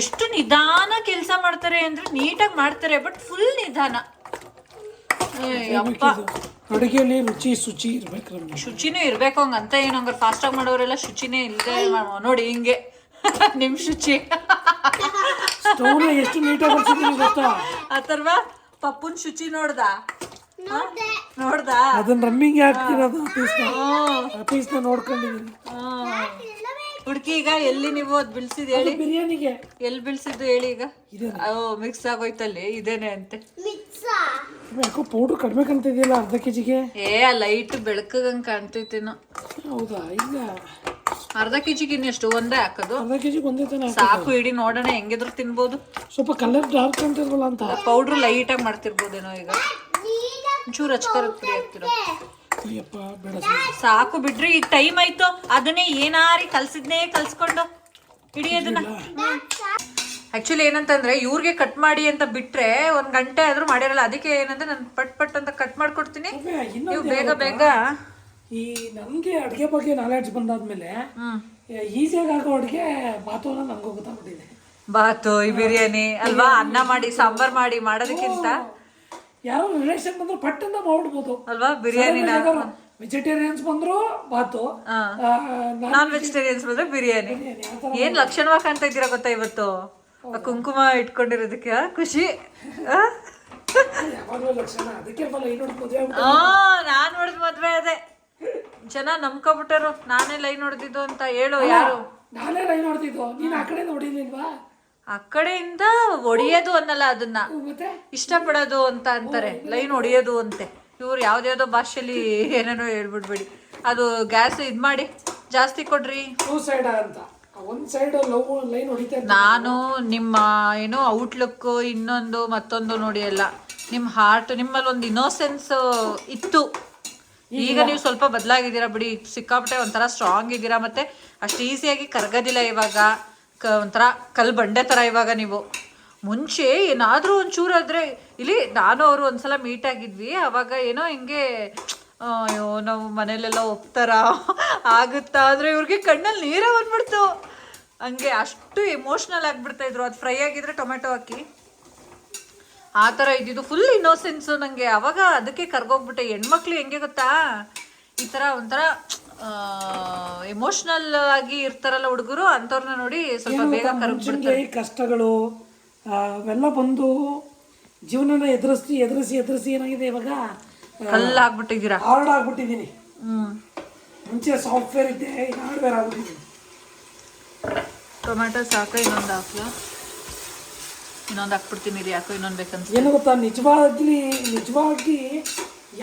ಎಷ್ಟು ನಿಧಾನ ಕೆಲಸ ಮಾಡ್ತಾರೆ ಅಂದರೆ ನೀಟಾಗಿ ಮಾಡ್ತಾರೆ ಬಟ್ ಫುಲ್ ನಿಧಾನ. ಅಪ್ಪ. ಅಡುಗೆಯಲ್ಲಿ ರುಚಿ ಶುಚಿ ಇರ್ಬೇಕು ನಮ್ಗೆ. ಶುಚಿನೂ ಇರ್ಬೇಕು ಹಂಗ ಅಂತ ಏನು ಹಂಗಾರೆ ಫಾಸ್ಟಾಗಿ ಮಾಡೋರೆಲ್ಲ ಶುಚಿನೇ ಇಲ್ಲದೆ ನೋಡಿ ಹಿಂಗೆ. ನಿಮ್ಮ ಶುಚಿ. ಸ್ಟವ್ನ ಎಷ್ಟು ನೀಟಾಗಿ ಬರ್ಸಿದ್ದೀನಿ ಗೊತ್ತಾ? ಅಥರ್ವ ಪಪ್ಪುನ್ ಶುಚಿ ನೋಡ್ದ? ನೋಡ್ದೆ. ನೋಡ್ದ? ಅದನ್ನ ರಮ್ಮಿಂಗ್ ಹಾಕ್ತಿರೋದು ಆಫೀಸ್ನ ಆಫೀಸ್ನ ನೋಡ್ಕೊಂಡಿದ್ದೀನಿ ಹುಡುಕಿ ಈಗ ಎಲ್ಲಿ ನೀವು ಅದ್ ಬಿಳ್ಸಿದ್ ಹೇಳಿ? ಬಿರಿಯಾನಿಗೆ. ಎಲ್ಲಿ ಬಿಳ್ಸಿದ್ದು ಹೇಳಿ ಈಗ? ಇದೆ ಓ ಮಿಕ್ಸ್ ಆಗೋಯ್ತಲ್ಲಿ ಇದೇನೆ ಅಂತೆ. ಮಿಕ್ಸಾ? ಯಾಕೋ ಪೌಡ್ರ್ ಕಡಿಮೆ ಕಾಣ್ತಿದೆಯಲ್ಲ ಅರ್ಧ ಕೆಜಿಗೆ? ಏ ಆ ಲೈಟ್ ಬೆಳಕಂಗ್ ಕಾಣ್ತೈತೇನೋ ಹೌದಾ? ಇಲ್ಲ. ಅರ್ಧ ಕೆ ಜಿಗೆ ಇನ್ನೆಷ್ಟು? ಒಂದೇ ಹಾಕೋದು? ಅರ್ಧ ಕೆ ಜಿಗೆ ಒಂದೇ ತಾನೆ ಸಾಕು ಇಡಿ ನೋಡೋಣ ಹೆಂಗಿದ್ರು ತಿನ್ಬೋದು. ಸ್ವಲ್ಪ ಕಲರ್ ಡಾರ್ಕ್ ಕಾಣ್ತಿರ್ವಲ್ಲ ಅಂತ. ಪೌಡ್ರ್ ಲೈಟಾಗಿ ಮಾಡ್ತಿರ್ಬೋದೇನೋ ಈಗ? ಒಂಚೂರು ಹಚ್ಕರಕ್ ಫ್ರೀ ಆಗ್ತಿರೋ ಬೇಡ ಸಾಕು ಬಿಡ್ರಿ ಈಗ ಟೈಮ್ ಆಯ್ತು. ಅದನ್ನೇ ಏನಾರಿ ಕಲ್ಸಿದ್ನೇ ಕಲ್ಸ್ಕೊಂಡು. ಇಡಿ ಅದನ್ನ. ಆಕ್ಚುಲಿ ಏನಂತಂದ್ರೆ ಇವ್ರಿಗೆ ಕಟ್ ಮಾಡಿ ಅಂತ ಬಿಟ್ರೆ ಒಂದ್ ಗಂಟೆ ಆದ್ರೂ ಮಾಡಿರಲ್ಲ. ಅದಕ್ಕೆ ಏನಂದ್ರೆ ನಾನು ಪಟ್ ಪಟ್ ಅಂತ ಕಟ್ ಮಾಡ್ಕೊಡ್ತೀನಿ. ನೀವು ಬೇಗ ಬೇಗ. ಈ ನಮ್ಗೆ ಅಡುಗೆ ಬಗ್ಗೆ ನಾಲೆಡ್ಜ್ ಬಂದಾದ್ಮೇಲೆ ಈಸಿಯಾಗಿ ಆಗೋ ಅಡುಗೆ ಅನ್ನ ನಮ್ಗೆ ಗೊತ್ತಾಗ್ಬಿಟ್ಟಿದೆ. ಬಾತು ಈ ಬಿರಿಯಾನಿ ಅಲ್ವಾ? ಅನ್ನ ಮಾಡಿ ಸಾಂಬಾರ್ ಮಾಡಿ ಮಾಡೋದಕ್ಕಿಂತ. ಯಾರೋ ರಿಲೇಷನ್ ಬಂದ್ರು ಪಟ್ಟಂತ ಮಾಡ್ಬೋದು. ಅಲ್ವಾ? ಬಿರಿಯಾನಿ ವೆಜಿಟೇರಿಯನ್ಸ್ ಬಂದ್ರು ಬಾತು. ನಾನ್ ವೆಜಿಟೇರಿಯನ್ಸ್ ಬಂದ್ರೆ ಬಿರಿಯಾನಿ. ಏನ್ ಲಕ್ಷಣವಾಗಿ ಕಾಣ್ತಾ ಇದ್ದೀರಾ ಗೊತ್ತಾ ಇವತ್ತು? ಕುಂಕುಮ ಇಟ್ಕೊಂಡಿರೋದಕ್ಕೆ ಖುಷಿ. ನಾನ್ ನೋಡಿದ್ ಮದ್ವೆ ಅದೇ. ಜನ ನಂಬ್ಕೊಬಿಟ್ಟರು. ನಾನೇ ಲೈನ್ ಹೊಡೆದಿದ್ದು ಅಂತ ಹೇಳು ಯಾರು? ನಾನೇ ಲೈನ್ ನೋಡ್ತಿದ್ದು ನೀನ್ ಆ ಕಡೆ ನೋಡಿಲ್ವಾ ಆ ಕಡೆಯಿಂದ ಒಡೆಯೋದು ಅನ್ನಲ್ಲ ಅದನ್ನ. ಇಷ್ಟಪಡೋದು ಅಂತ ಅಂತಾರೆ. ಲೈನ್ ಹೊಡೆಯೋದು ಅಂತೆ. ಇವ್ರು ಯಾವ್ದ್ಯಾವ್ದೋ ಭಾಷೆಲಿ ಏನೇನೋ ಹೇಳ್ಬಿಡ್ಬೇಡಿ. ಅದು ಗ್ಯಾಸ್ ಇದ್ ಮಾಡಿ. ಜಾಸ್ತಿ ಕೊಡ್ರಿ. ನಾನು ನಿಮ್ಮ ಏನು ಔಟ್ಲುಕ್ ಇನ್ನೊಂದು ಮತ್ತೊಂದು ನೋಡಿ ಅಲ್ಲ ನಿಮ್ಮ ಹಾರ್ಟ್ ನಿಮ್ಮಲ್ಲಿ ಒಂದು ಇನ್ನೋಸೆನ್ಸ್ ಇತ್ತು. ಈಗ ನೀವು ಸ್ವಲ್ಪ ಬದಲಾಗಿದ್ದೀರಾ ಬಿಡಿ. ಸಿಕ್ಕಾಪಟ್ಟೆ ಒಂಥರ ಸ್ಟ್ರಾಂಗ್ ಇದ್ದೀರಾ ಮತ್ತೆ ಅಷ್ಟು ಈಸಿಯಾಗಿ ಕರಗೋದಿಲ್ಲ ಇವಾಗ. ಕ ಒಂಥರ ಕಲ್ ಬಂಡೆ ಥರ ಇವಾಗ ನೀವು. ಮುಂಚೆ ಏನಾದರೂ ಒಂಚೂರು ಆದ್ರೆ, ಇಲ್ಲಿ ನಾನು ಅವರು ಒಂದ್ಸಲ ಮೀಟ್ ಆಗಿದ್ವಿ, ಅವಾಗ ಏನೋ ಹಿಂಗೆ ಅಯ್ಯೋ, ನಾವು ಮನೇಲೆಲ್ಲ ಒಪ್ತಾರ, ಆಗುತ್ತಾ? ಆದರೆ ಇವ್ರಿಗೆ ಕಣ್ಣಲ್ಲಿ ನೀರೇ ಬಂದ್ಬಿಡ್ತು. ಹಂಗೆ ಅಷ್ಟು ಎಮೋಷ್ನಲ್ ಆಗಿಬಿಡ್ತಾಯಿದ್ರು ಅದು ಫ್ರೈ ಆಗಿದ್ರೆ ಟೊಮೆಟೊ ಹಾಕಿ. ಆ ಥರ ಇದ್ದಿದ್ದು. ಫುಲ್ ಇನ್ನೋಸೆನ್ಸು ನನಗೆ ಅವಾಗ ಅದಕ್ಕೆ ಕರ್ಗೋಗ್ಬಿಟ್ಟೆ. ಹೆಣ್ಮಕ್ಳು ಹೆಂಗೆ ಗೊತ್ತಾ? ಈ ಥರ ಒಂಥರ ಎಮೋಷ್ನಲ್ ಆಗಿ ಇರ್ತಾರಲ್ಲ ಹುಡುಗರು ಅಂಥವ್ರನ್ನ ನೋಡಿ ಸ್ವಲ್ಪ ಬೇಗ ಕರ್ಗ್ಬಿಡ್ತಾರೆ. ಕಷ್ಟಗಳು ಅವೆಲ್ಲ ಬಂದು ಜೀವನನ ಎದುರಿಸಿ ಎದುರಿಸಿ ಎದುರಿಸಿ ಏನಾಗಿದೆ ಇವಾಗ? ಕಲ್ಲಾಗ್ಬಿಟ್ಟಿದ್ದೀರಾ ಹಾರ್ಡ್ ಆಗ್ಬಿಟ್ಟಿದ್ದೀನಿ. ಮುಂಚೆ ಸಾಫ್ಟ್ವೇರ್ ಇದ್ದೆ ಈಗ ಹಾರ್ಡ್ವೇರ್ ಆಗ್ಬಿಟ್ಟಿದ್ದೀನಿ. ಟೊಮೆಟೊ ಸಾಕು ಇನ್ನೊಂದು ಹಾಕ್ಲಾ? ಇನ್ನೊಂದು ಹಾಕ್ಬಿಡ್ತೀನಿ ಇದು ಯಾಕೋ ಇನ್ನೊಂದು ಬೇಕಂತ ಏನು ಗೊತ್ತಾ ನಿಜವಾಗ್ಲಿ ನಿಜವಾಗಿ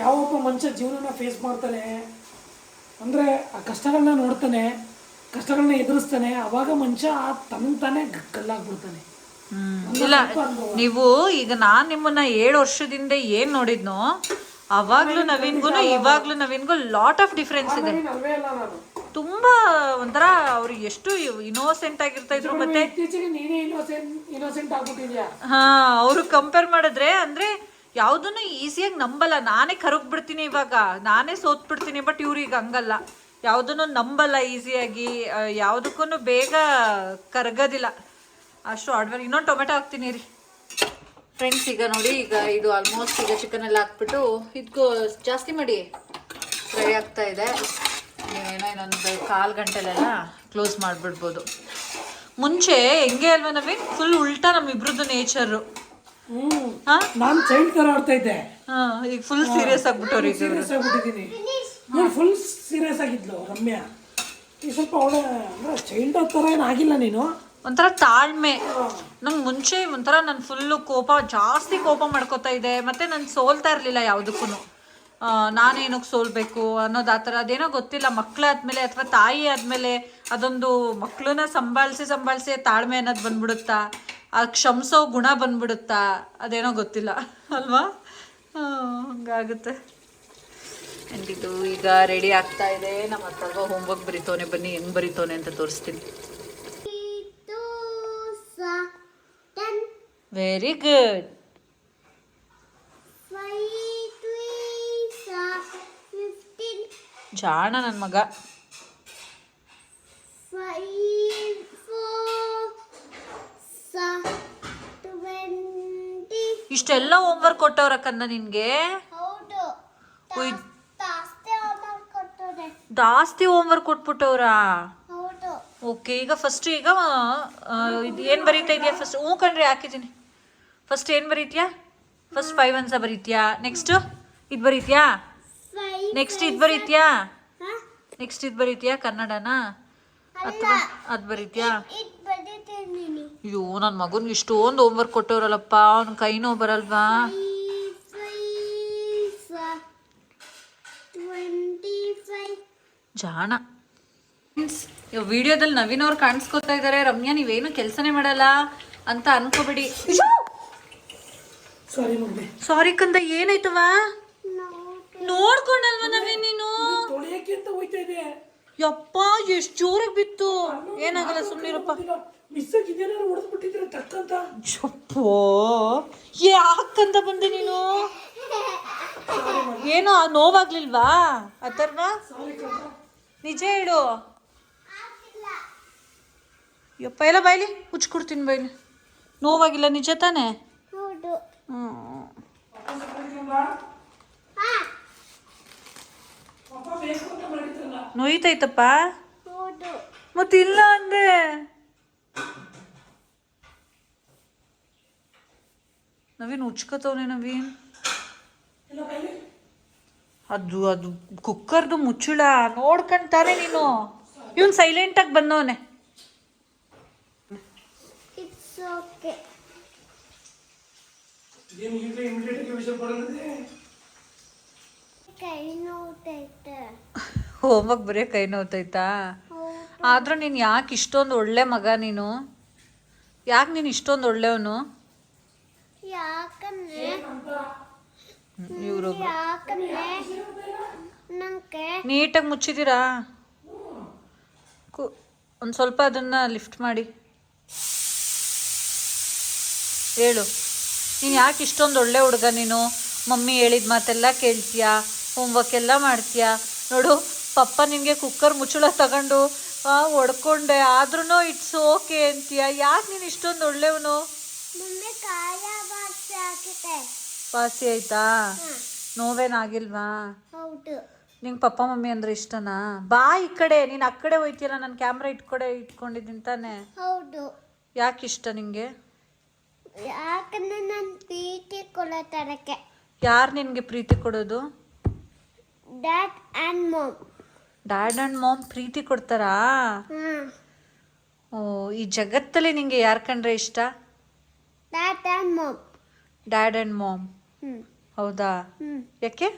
ಯಾವೊಬ್ಬ ಮನುಷ್ಯ ಜೀವನನ ಫೇಸ್ ಮಾಡ್ತಾನೆ ಅಂದರೆ ಆ ಕಷ್ಟಗಳನ್ನ ನೋಡ್ತಾನೆ ಕಷ್ಟಗಳನ್ನ ಎದುರಿಸ್ತಾನೆ ಅವಾಗ ಮನುಷ್ಯ ತನ್ನ ತಾನೇ ಕಲ್ಲಾಗ್ಬಿಡ್ತಾನೆ. ಇಲ್ಲ ನೀವು ಈಗ ನಾನ್ ನಿಮ್ಮನ್ನ ಏಳು ವರ್ಷದಿಂದ ಏನ್ ನೋಡಿದ್ನೋ ಅವಾಗ್ಲೂ ನವೀನ್ಗೂ ಇವಾಗ್ಲೂ ನವೀನ್ಗೂ ಲಾಟ್ ಆಫ್ ಡಿಫ್ರೆನ್ಸ್ ಇದೆ. ತುಂಬಾ ಒಂಥರ ಅವ್ರು ಎಷ್ಟು ಇನೋಸೆಂಟ್ ಆಗಿರ್ತಾ ಇದ್ರು ಮತ್ತೆ ಹಾ ಅವ್ರು ಕಂಪೇರ್ ಮಾಡಿದ್ರೆ ಅಂದ್ರೆ ಯಾವ್ದನ್ನು ಈಸಿಯಾಗಿ ನಂಬಲ್ಲ. ನಾನೇ ಕರಗ್ ಬಿಡ್ತೀನಿ ಇವಾಗ. ನಾನೇ ಸೋತ್ಬಿಡ್ತೀನಿ ಬಟ್ ಇವ್ರಿಗೆ ಹಂಗಲ್ಲ. ಯಾವುದನ್ನು ನಂಬಲ್ಲ ಈಸಿಯಾಗಿ. ಯಾವುದಕ್ಕೂ ಬೇಗ ಕರಗೋದಿಲ್ಲ. ಅಷ್ಟು ಆರ್ಡರ್ ಇನ್ನೊಂದು ಟೊಮೆಟೊ ಹಾಕ್ತೀನಿ ರೀ. ಫ್ರೆಂಡ್ಸ್ ಈಗ ನೋಡಿ, ಈಗ ಇದು ಆಲ್ಮೋಸ್ಟ್ ಈಗ ಚಿಕನ್ ಎಲ್ಲ ಹಾಕ್ಬಿಟ್ಟು ಇದಕ್ಕೂ ಜಾಸ್ತಿ ಮಾಡಿ. ಫ್ರೈ ಆಗ್ತಾ ಇದೆ. ನೀವೇನೋ ಇನ್ನೊಂದು ಕಾಲು ಗಂಟೆಲೆಲ್ಲ ಕ್ಲೋಸ್ ಮಾಡಿಬಿಡ್ಬೋದು. ಮುಂಚೆ, ಹೆಂಗೆ ಅಲ್ವ ನಮಗೆ? ಫುಲ್ ಉಲ್ಟಾ ನಮ್ಮಿಬ್ರದ್ದು ನೇಚರು ನಾನು ಚೈಲ್ಡ್ ತರ ಆಡ್ತಾ ಇದ್ದೆ. ಹಾ, ಈಗ ಫುಲ್ ಸೀರಿಯಸ್ ಆಗ್ಬಿಟ್ಟವ್ರಿ ಸೀರಿಯಸ್ ಆಗ್ಬಿಟ್ಟಿದ್ದೀನಿ. ನಾನು ಫುಲ್ ಸೀರಿಯಸ್ ಆಗಿದ್ಲು ರಮ್ಯಾ. ಈಗ ಸ್ವಲ್ಪ ಅವಳ ಅಂದ್ರೆ ಚೈಲ್ಡ್ ಥರ ಏನು ಆಗಿಲ್ಲ ನೀನು. ಒಂಥರ ತಾಳ್ಮೆ. ನಂಗೆ ಮುಂಚೆ ಒಂಥರ ನಾನು ಫುಲ್ಲು ಕೋಪ ಜಾಸ್ತಿ ಕೋಪ ಮಾಡ್ಕೋತಾ ಇದ್ದೆ. ಮತ್ತೆ ನಾನು ಸೋಲ್ತಾ ಇರಲಿಲ್ಲ ಯಾವುದಕ್ಕೂ ನಾನೇನಕ್ಕೆ ಸೋಲ್ಬೇಕು ಅನ್ನೋದು ಆ ಥರ. ಅದೇನೋ ಗೊತ್ತಿಲ್ಲ ಮಕ್ಕಳಾದ್ಮೇಲೆ ಅಥವಾ ತಾಯಿ ಆದಮೇಲೆ ಅದೊಂದು ಮಕ್ಕಳನ್ನ ಸಂಭಾಳಿಸಿ ಸಂಭಾಳಿಸಿ ತಾಳ್ಮೆ ಅನ್ನೋದು ಬಂದ್ಬಿಡುತ್ತಾ. ಆ ಕ್ಷಮಿಸೋ ಗುಣ ಬಂದ್ಬಿಡುತ್ತಾ? ಅದೇನೋ ಗೊತ್ತಿಲ್ಲ. ಅಲ್ವಾ? ಹಂಗಾಗುತ್ತೆ. And ಇದು ಈಗ ರೆಡಿ ಆಗ್ತಾ ಇದೆ. ನಮ್ಮ ಹತ್ರ ಹೋಮ್ವರ್ಕ್ ಬರೀತೋನೆ ಬನ್ನಿ. ಹೆಂಗ್ ಬರೀತೋನೆ ಅಂತ ತೋರಿಸ್ತೀನಿ. ವೆರಿ ಗುಡ್ ಜಾಣ ನನ್ನ ಮಗ. ಇಷ್ಟೆಲ್ಲ ಹೋಮ್ವರ್ಕ್ ಕೊಟ್ಟವ್ರ ಕನ್ನ ನಿನ್ಗೆ? ಉಯ್. ಜಾಸ್ತಿ ಹೋಮ್ವರ್ಕ್ ವರ್ಕ್ ಕೊಟ್ಬಿಟ್ಟವ್ರ? ಓಕೆ ಈಗ ಫಸ್ಟ್ ಈಗ ಆ, ಇದು ಏನು ಬರೀತಾ ಇದೆಯಾ? ಫಸ್ಟ್ ಹ್ಞೂ ಕಣ್ರಿ ಹಾಕಿದ್ದೀನಿ. ಫಸ್ಟ್ ಏನು ಬರೀತೀಯಾ? ಫಸ್ಟ್ ಫೈವ್ ಅನ್ಸ ಬರೀತೀಯಾ? ನೆಕ್ಸ್ಟ್ ಇದು ಬರೀತೀಯಾ? ನೆಕ್ಸ್ಟ್ ಇದು ಬರೀತೀಯಾ? ನೆಕ್ಸ್ಟ್ ಇದು ಬರೀತೀಯಾ? ಕನ್ನಡನಾ? ಅಥವಾ ಅದು ಬರೀತ್ಯಾ? ಇದು ಅಯ್ಯೋ ನನ್ನ ಮಗನ್ಗೆ ಇಷ್ಟೊಂದು ಹೋಮ್ವರ್ಕ್ ಕೊಟ್ಟವ್ರಲ್ಲಪ್ಪ ಅವ್ನ ಕೈ ನೋವು ಬರಲ್ವಾ? ಜಾಣ. ವಿಡಿಯೋದಲ್ಲಿ ನವೀನ್ ಅವ್ರು ಕಾಣಿಸ್ಕೊತಾ ಇದ್ದಾರೆ ರಮ್ಯಾ ನೀವೇನು ಕೆಲಸನೇ ಮಾಡಲ್ಲ ಅಂತ ಅನ್ಕೋಬೇಡಿ. ಸಾರಿ ಕಂದ ಏನಾಯ್ತವಾ ನೋಡ್ಕೊಂಡಲ್ವಾ ನವೀನ್ ನೀನು? ಯಪ್ಪ ಎಷ್ಟು ಜೋರಾಗಿ ಬಿತ್ತು. ಏನಾಗಲ್ಲ ಸುಮ್ಮನಿರಪ್ಪ ಹೊಡೆದ್ಬಿಟ್ಟಿದ್ರೆ ಚಪ್ಪೋ ಯಾಕಂತ ಬಂದೆ ನೀನು. ಏನು ನೋವಾಗ್ಲಿಲ್ವಾ? ಅಥರ್ವ ನಿಜ ಹೇಳು. ಯಪ್ಪ ಎಲ್ಲ ಬಾಯ್ಲಿ ಹುಚ್ಕೊಡ್ತೀನಿ ಬಾಯ್ಲಿ. ನೋವಾಗಿಲ್ಲ ನಿಜ ತಾನೇ? ಹ್ಞೂ ಹಾ ಪಾಪ ಬೇಕು ಅಂತ ಮಾಡಿದ್ರಲ್ಲ ನೋಯ್ತೈತಪ್ಪ ಮತ್ತಿಲ್ಲ ಅಂದೆ. ನವೀನ್ ಉಚ್ಕೋತವ್ನೆ ನವೀನ್. ಅದು ಅದು ಕುಕ್ಕರ್ದು ಮುಚ್ಚುಳ ನೋಡ್ಕೊಂತಾನೆ ನೀನು. ಇವನ್ ಸೈಲೆಂಟ್ ಆಗಿ ಬಂದವನೆ. ಕೈ ನೋವುತ್ತೈತೆ ಹೋಮಕ್ ಬರೀ ಕೈ ನೋವ್ತೈತಾ? ಆದರೂ ನೀನು ಯಾಕೆ ಇಷ್ಟೊಂದು ಒಳ್ಳೆ ಮಗ ನೀನು? ಯಾಕೆ ನೀನು ಇಷ್ಟೊಂದು ಒಳ್ಳೆಯವನು? ಯಾಕಂದ್ರೆ ನೀಟಾಗಿ ಮುಚ್ಚಿದ್ದೀರಾ ಕು ಒಂದು ಸ್ವಲ್ಪ ಅದನ್ನು ಲಿಫ್ಟ್ ಮಾಡಿ. ಹೇಳು. ನೀನು ಯಾಕೆ ಇಷ್ಟೊಂದು ಒಳ್ಳೆ ಹುಡುಗ ನೀನು? ಮಮ್ಮಿ ಹೇಳಿದ ಮಾತೆಲ್ಲ ಕೇಳ್ತೀಯಾ? ಹೋಮ್ವರ್ಕ್ ಎಲ್ಲ ಮಾಡ್ತೀಯಾ? ನೋಡು ಪಪ್ಪ ನಿನಗೆ ಕುಕ್ಕರ್ ಮುಚ್ಚಳ ತಗೊಂಡು ಒಡ್ಕೊಂಡೆ. ಆದ್ರೂ ಇಟ್ಸ್ ಓಕೆ ಅಂತೀಯ. ಯಾಕೆ ನೀನು ಇಷ್ಟೊಂದು ಒಳ್ಳೆಯವನು? ವಾಸಿ ಆಯ್ತಾ? ನೋವೇನಾಗಿಲ್ವಾ? ನಿಂಗೆ ಪಪ್ಪ ಮಮ್ಮಿ ಅಂದ್ರೆ ಇಷ್ಟನಾ? ಬಾ ಈ ಕಡೆ. ನೀನು ಆ ಕಡೆ ಹೋಯ್ತೀಯಲ್ಲ ನಾನು ಕ್ಯಾಮ್ರಾ ಇಟ್ಕೊಡೆ ಇಟ್ಕೊಂಡಿದ್ದೀನಿ ತಾನೆ. ಹೌದು. ಯಾಕೆ ಇಷ್ಟ ನಿಂಗೆ? ಯಾಕಂದ್ರೆ ನಾನು ಪ್ರೀತಿ ಕೊಡತರಕ್ಕೆ ಯಾರು ನಿನಗೆ ಪ್ರೀತಿ ಕೊಡೋದು? Dad and mom dad and mom ಪ್ರೀತಿ ಕೊಡ್ತಾರಾ? ಓ ಈ ಜಗತ್ತಲ್ಲಿ ನಿಂಗೆ ಯಾರು ಕಂಡ್ರೆ ಇಷ್ಟ? Dad and mom dad and mom ಹೌದಾ? ಯಾಕೆ?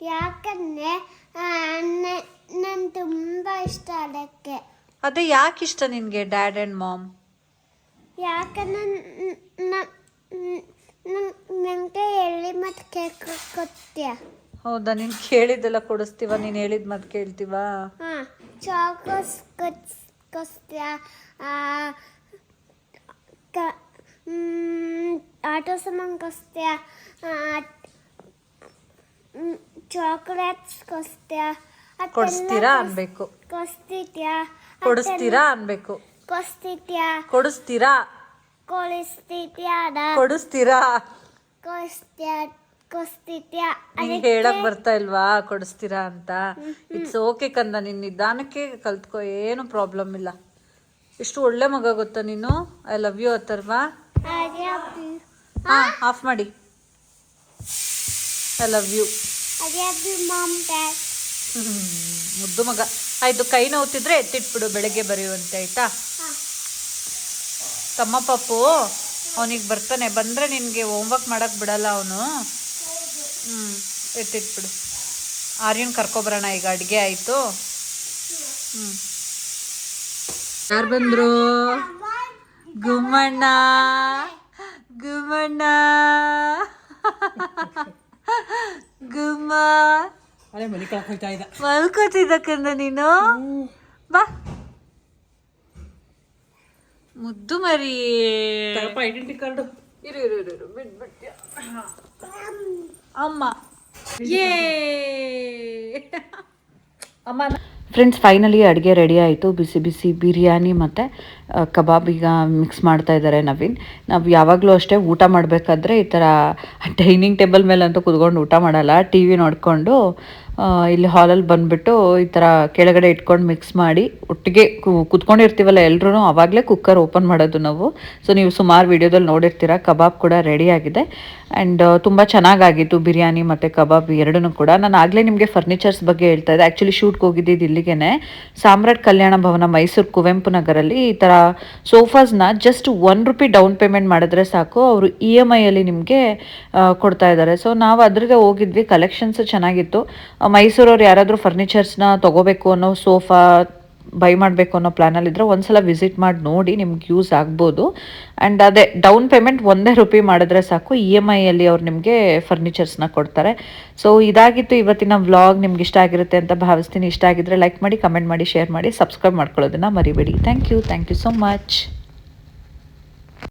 ಯಾಕಂದ್ರೆ ನಾನು ತುಂಬ ಇಷ್ಟ ಅದಕ್ಕೆ ಅದೇ ಯಾಕೆ ಇಷ್ಟ ನಿನಗೆ ಡ್ಯಾಡ್ ಆ್ಯಂಡ್ ಮಾಮ್ ಯಾಕಂದ್ರೆ ನನಗೆ ಎಲ್ಲಿ ಮತ್ತೆ ಕೇಕ್ ಕೊಡ್ತೀಯ. ಹೌದಾ ನೀನು ಕೇಳಿದ್ದೆಲ್ಲ ಕೊಡಿಸ್ತೀವ ನೀನು ಹೇಳಿದ ಮತ್ ಕೇಳ್ತೀವ? ಹಾಂ ಚಾಕೋಸ್ ಕೊಡ್ಸ್ ಕೊಡ್ತೀಯ ಕ ಆಟೋ ಸಾಮಾನು ಕೊಡ್ತೀಯ ಚಾಕ್ಲೇಟ್ಸ್ ಕಸ್ತ್ಯ ಕೊಡಿಸ್ತೀರಾ ಅನ್ಬೇಕು. ಕಸ್ತಿತ್ಯಾ ಕೊಡಿಸ್ತೀರಾ ಅನ್ಬೇಕು. ಕಸ್ತಿತ್ಯಾ ಕೊಡಿಸ್ತೀರಾ? ಕೊಳಿಸ್ತಿದ್ಯಾ ಕೊಡಿಸ್ತೀರಾ? ಕೊಸ್ತ್ಯಾ ನಿಂಗೆ ಹೇಳಕ್ ಬರ್ತಾ ಇಲ್ವಾ? ಕೊಡಿಸ್ತೀರಾ ಅಂತ. ಇಟ್ಸ್ ಓಕೆ ಕಂದ ನಿನ್ನ ನಿಧಾನಕ್ಕೆ ಕಲ್ತ್ಕೋ ಏನು ಪ್ರಾಬ್ಲಮ್ ಇಲ್ಲ. ಎಷ್ಟು ಒಳ್ಳೆ ಮಗ ಗೊತ್ತಾ ನೀನು? I love you Atharva. ಹಾ ಆಫ್ ಮಾಡಿ. ಐ ಲವ್ ಯು ಮುದ್ದು ಮಗ. ಆಯ್ತು ಕೈ ನೋವುತ್ತಿದ್ರೆ ಎತ್ತಿಟ್ಬಿಡು ಬೆಳಗ್ಗೆ ಬರೆಯುವಂತೆ ಆಯ್ತಾ? ತಮ್ಮ ಪಪ್ಪು ಅವನಿಗೆ ಬರ್ತಾನೆ. ಬಂದರೆ ನಿನಗೆ ಹೋಮ್ವರ್ಕ್ ಮಾಡೋಕೆ ಬಿಡಲ್ಲ ಅವನು. ಹ್ಞೂ ಎತ್ತಿಟ್ಬಿಡು ಆರ್ಯನ್ ಕರ್ಕೊಬರೋಣ ಈಗ ಅಡುಗೆ ಆಯಿತು. ಹ್ಞೂ ಯಾರು ಬಂದರು? ಗುಮ್ಮಣ್ಣ. ಗುಮ್ಮಣ್ಣ. ಗುಮ್ಮ. ಮಲ್ಕೋತಿದ್ದಕ್ಕಂದ ಮಲ್ಕೋತಿದ್ದ ಕಂದ ನೀನು? ಬಾ. ಮುದ್ದು ಮರಿ. ಐಡೆಂಟಿ ಕಾರ್ಡು ಇರು ಇರು ಇರು ಬಿಡ್ತೀಯ ಅಮ್ಮ. ಏ ಅಮ್ಮ ಫ್ರೆಂಡ್ಸ್ ಫೈನಲಿ ಅಡುಗೆ ರೆಡಿ ಆಯಿತು. ಬಿಸಿ ಬಿಸಿ ಬಿರಿಯಾನಿ ಮತ್ತು ಕಬಾಬ್ ಈಗ ಮಿಕ್ಸ್ ಮಾಡ್ತಾ ಇದ್ದಾರೆ ನವೀನ್. ನಾವು ಯಾವಾಗಲೂ ಅಷ್ಟೇ ಊಟ ಮಾಡಬೇಕಾದ್ರೆ ಈ ಥರ ಡೈನಿಂಗ್ ಟೇಬಲ್ ಮೇಲೆ ಅಂತೂ ಕುತ್ಕೊಂಡು ಊಟ ಮಾಡಲ್ಲ. ಟಿ ವಿ ನೋಡಿಕೊಂಡು ಇಲ್ಲಿ ಹಾಲಲ್ಲಿ ಬಂದುಬಿಟ್ಟು ಈ ಥರ ಕೆಳಗಡೆ ಇಟ್ಕೊಂಡು ಮಿಕ್ಸ್ ಮಾಡಿ ಒಟ್ಟಿಗೆ ಕುತ್ಕೊಂಡಿರ್ತೀವಲ್ಲ ಎಲ್ಲರೂ ಆವಾಗಲೇ ಕುಕ್ಕರ್ ಓಪನ್ ಮಾಡೋದು ನಾವು. ಸೊ ನೀವು ಸುಮಾರು ವಿಡಿಯೋದಲ್ಲಿ ನೋಡಿರ್ತೀರ, ಕಬಾಬ್ ಕೂಡ ರೆಡಿ ಆಗಿದೆ. ಆ್ಯಂಡ್ ತುಂಬ ಚೆನ್ನಾಗಾಗಿತ್ತು ಬಿರಿಯಾನಿ ಮತ್ತು ಕಬಾಬ್ ಎರಡೂ ಕೂಡ. ನಾನು ಆಗಲೇ ನಿಮಗೆ ಫರ್ನಿಚರ್ಸ್ ಬಗ್ಗೆ ಹೇಳ್ತಾ ಇದ್ದೆ. ಆ್ಯಕ್ಚುಲಿ ಶೂಟ್ಗೆ ಹೋಗಿದ್ದಿದ್ದು ಇಲ್ಲಿಗೆ ಸಾಮ್ರಾಟ್ ಕಲ್ಯಾಣ ಭವನ ಮೈಸೂರು ಕುವೆಂಪು ನಗರಲ್ಲಿ ಈ ಥರ ಸೋಫಾಸ್ನ just one rupee down payment ಮಾಡಿದ್ರೆ ಸಾಕು. ಅವರು ಇ ಎಂ ಐಯಲ್ಲಿ ನಿಮಗೆ ಕೊಡ್ತಾ ಇದ್ದಾರೆ. ಸೊ ನಾವು ಅದ್ರಿಗೆ ಹೋಗಿದ್ವಿ. ಕಲೆಕ್ಷನ್ಸು ಚೆನ್ನಾಗಿತ್ತು. ಮೈಸೂರವ್ರು ಯಾರಾದರೂ ಫರ್ನಿಚರ್ಸ್ನ ತೊಗೋಬೇಕು ಅನ್ನೋ ಸೋಫಾ ಬೈ ಮಾಡಬೇಕು ಅನ್ನೋ ಪ್ಲ್ಯಾನಲ್ಲಿದ್ದರೆ ಒಂದ್ಸಲ ವಿಸಿಟ್ ಮಾಡಿ ನೋಡಿ ನಿಮ್ಗೆ ಯೂಸ್ ಆಗ್ಬೋದು. ಆ್ಯಂಡ್ ಅದೇ ಡೌನ್ ಪೇಮೆಂಟ್ ಒಂದೇ ರುಪಿ ಮಾಡಿದ್ರೆ ಸಾಕು ಇ ಎಂ ಐಯಲ್ಲಿ ಅವ್ರು ನಿಮಗೆ ಫರ್ನಿಚರ್ಸ್ನ ಕೊಡ್ತಾರೆ. ಸೊ ಇದಾಗಿತ್ತು ಇವತ್ತಿನ ವ್ಲಾಗ್ ನಿಮ್ಗೆ ಇಷ್ಟ ಆಗಿರುತ್ತೆ ಅಂತ ಭಾವಿಸ್ತೀನಿ. ಇಷ್ಟ ಆಗಿದ್ರೆ ಲೈಕ್ ಮಾಡಿ ಕಮೆಂಟ್ ಮಾಡಿ ಶೇರ್ ಮಾಡಿ ಸಬ್ಸ್ಕ್ರೈಬ್ ಮಾಡ್ಕೊಳ್ಳೋದನ್ನ ಮರಿಬೇಡಿ. Thank you thank you so much